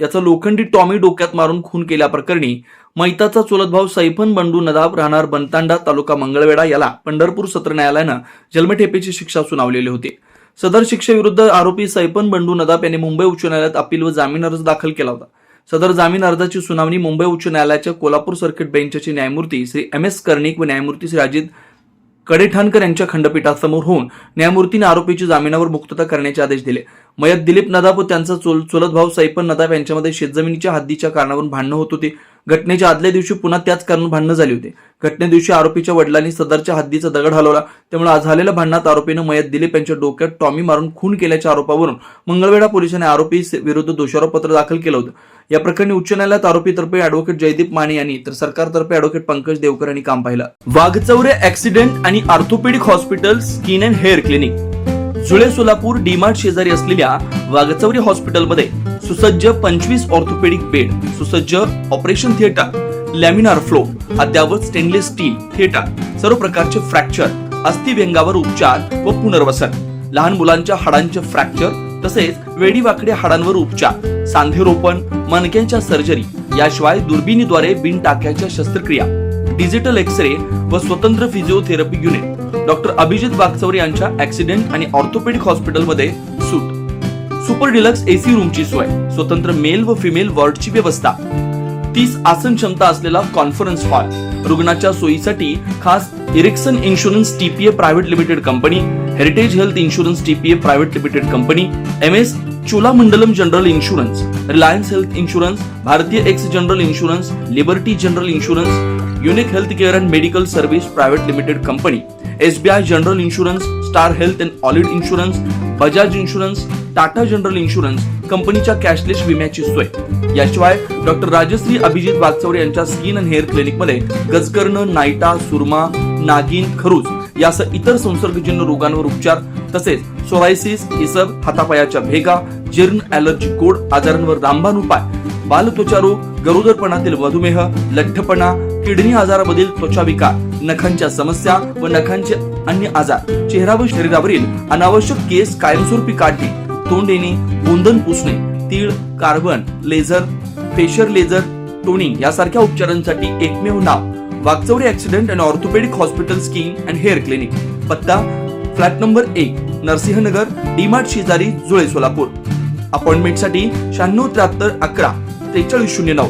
याचा लोखंडी टॉमी डोक्यात मारून खून केल्याप्रकरणी मैताचा चुलत भाऊ सैफन बंडू नदाब राहणार बनतांडा तालुका मंगळवेढा याला पंढरपूर सत्र न्यायालयानं जन्मठेपेची शिक्षा सुनावलेली होती. सदर शिक्षेविरुद्ध आरोपी सैफन बंडू नदाब यांनी मुंबई उच्च न्यायालयात अपील व जामीन अर्ज दाखल केला होता. सदर जामीन अर्जाची सुनावणी मुंबई उच्च न्यायालयाच्या कोल्हापूर सर्किट बेंचचे न्यायमूर्ती श्री एम एस कर्णिक व न्यायमूर्ती श्री अजित कडेठाणकर यांच्या खंडपीठासमोर होऊन न्यायमूर्तीने आरोपीची जामिनावर मुक्तता करण्याचे आदेश दिले. मयत दिलीप नदाब व त्यांचा चुल चुलत भाऊ सैपन नदाब यांच्यामध्ये शेतजमिनीच्या हद्दीच्या कारणावरून भांडणं होत होती. घटनेच्या आदल्या दिवशी पुन्हा त्याच कारण भांडणं झाली होती. घटने दिवशी आरोपीच्या वडिलांनी सदरच्या हद्दीचा दगड हलवला. त्यामुळे आज झालेल्या भांडणात आरोपीनं मयत दिलीप यांच्या डोक्यात टॉमी मारून खून केल्याच्या आरोपावरून मंगळवेढा पोलिसांनी आरोपी विरुद्ध दोषारोपपत्र दाखल केलं होतं. या प्रकरणी उच्च न्यायालयात आरोपीतर्फे अॅडव्होकेट जयदीप माने यांनी तर सरकारतर्फे अॅडव्होकेट पंकज देवकर यांनी काम पाहिलं. वाघचौरे ऍक्सिडेंट आणि orthopaedic hospital skin and hair clinic जुळे सोलापूर डीमार्ट शेजारी असलेल्या वाघचौरी हॉस्पिटलमध्ये सुसज्ज पंचवीस ऑर्थोपेडिक बेड सुसज्ज ऑपरेशन थिएटर लॅमिनार फ्लो अद्यावत स्टेनलेस स्टील थिएटर सर्व प्रकारचे फ्रॅक्चर अस्थिव्यंगावर उपचार व पुनर्वसन लहान मुलांच्या हाडांचे फ्रॅक्चर तसेच वेडीवाकड्या हाडांवर उपचार सांधेरोपण मणक्यांच्या सर्जरी याशिवाय दुर्बिणीद्वारे बिन टाक्याच्या शस्त्रक्रिया डिजिटल एक्स रे व स्वतंत्र physiotherapy unit. Doctor Abhijit Bagchaure यांच्या ऍक्सिडेंट आणि ऑर्थोपेडिक हॉस्पिटलमध्ये सुपर डिलक्स एसी रूमची सोय. स्वतंत्र मेल व फिमेल वॉर्डची व्यवस्था. तीस आसन क्षमता असलेला कॉन्फरन्स हॉल. रुग्णाच्या सोयीसाठी खास Ericson insurance TPA private limited company heritage health insurance TPA private limited company M S Cholamandalam general insurance Reliance health insurance Bharatiya AXA general insurance Liberty general insurance unique health care and medical service private limited company SBI general insurance Star health and allied insurance Bajaj insurance Tata general insurance कंपनीच्या cashless विम्याची सोय. याशिवाय doctor Rajshri Abhijit Waghchaure यांच्या skin and hair क्लिनिकमध्ये गजकर्ण नायटा सुरमा नागिन खरूज यासह इतर संसर्गजन्य रोगांवर उपचार तसेच सोरायसिस इसब हातापायाच्या भेगा जीर्ण ॲलर्जी कोड आजारांवर रामबाण उपाय बालत्वचा रोग गरोदरपणातील मधुमेह लठ्ठपणा किडनी आजारामधील त्वचा विकार नखांच्या समस्या व नखांचे अन्य आजार चेहरा व शरीरावरील अनावश्यक केस कायमस्वरूपी काढणे तोंड येणे गोंधन पुसणे तीळ carbon laser facial laser toning यासारख्या उपचारांसाठी एकमेव नाव. Wagchaure accident and orthopaedic hospital skin and hair clinic. पत्ता फ्लॅट नंबर एक नरसिंहनगर डीमार्ट शेजारी जुळे सोलापूर. अपॉइंटमेंटसाठी शहाण्णव त्र्याहत्तर अकरा त्रेचाळीस शून्य नऊ.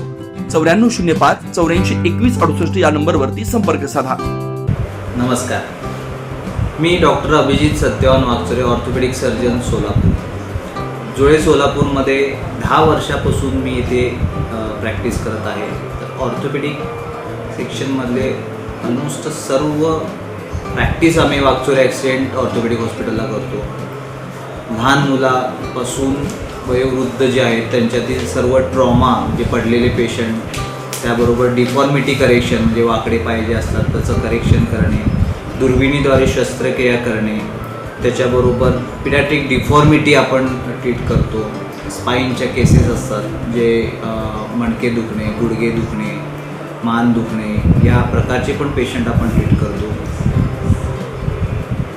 चौऱ्याण्णव शून्य पाच चौऱ्याऐंशी एकवीस अडुसष्ट या नंबरवरती संपर्क साधा. नमस्कार. मी doctor Abhijit Satyawan Wagchore orthopaedic surgeon Solapur. Jule सोलापूरमध्ये दहा वर्षापासून मी इथे प्रॅक्टिस करत आहे. तर ऑर्थोपेडिक सेक्शनमधले ऑलमोस्ट सर्व प्रॅक्टिस आम्ही वागचोरे ॲक्सिडेंट ऑर्थोपेडिक हॉस्पिटलला करतो. लहान मुलापासून वयोवृद्ध जे आहेत त्यांच्यातील सर्व ट्रॉमा जे पडलेले पेशंट त्याबरोबर डिफॉर्मिटी करेक्शन म्हणजे वाकडे पाय जे असतात त्याचं करेक्शन करणे दुर्बिणीद्वारे शस्त्रक्रिया करणे त्याच्याबरोबर पिडॅट्रिक डिफॉर्मिटी आपण ट्रीट करतो. स्पाईनच्या केसेस असतात जे मणके दुखणे गुडघे दुखणे मान दुखणे या प्रकारचे पण पेशंट आपण ट्रीट करतो.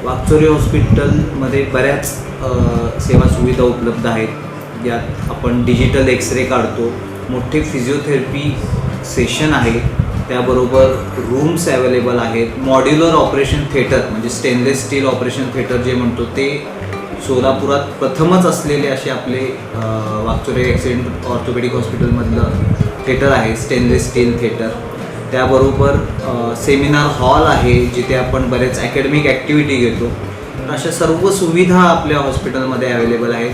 वागचोरी हॉस्पिटलमध्ये बऱ्याच सेवा सुविधा उपलब्ध आहेत. यात आपण डिजिटल एक्स रे काढतो. मोठे फिजिओथेरपी सेशन आहे. त्याबरोबर रूम्स अवेलेबल आहेत. मॉड्युलर ऑपरेशन थिएटर म्हणजे स्टेनलेस स्टील ऑपरेशन थिएटर जे म्हणतो ते सोलापुरात प्रथमच असलेले असे आपले वाक्चुरे वागचोरे ॲक्सिडेंट ऑर्थोपेडिक हॉस्पिटलमधलं थिएटर आहे स्टेनलेस स्टील थिएटर त्याबरोबर सेमिनार हॉल आहे जिथे आपण बरेच अकॅडमिक ॲक्टिव्हिटी घेतो. तर अशा सर्व सुविधा आपल्या हॉस्पिटलमध्ये अवेलेबल आहेत.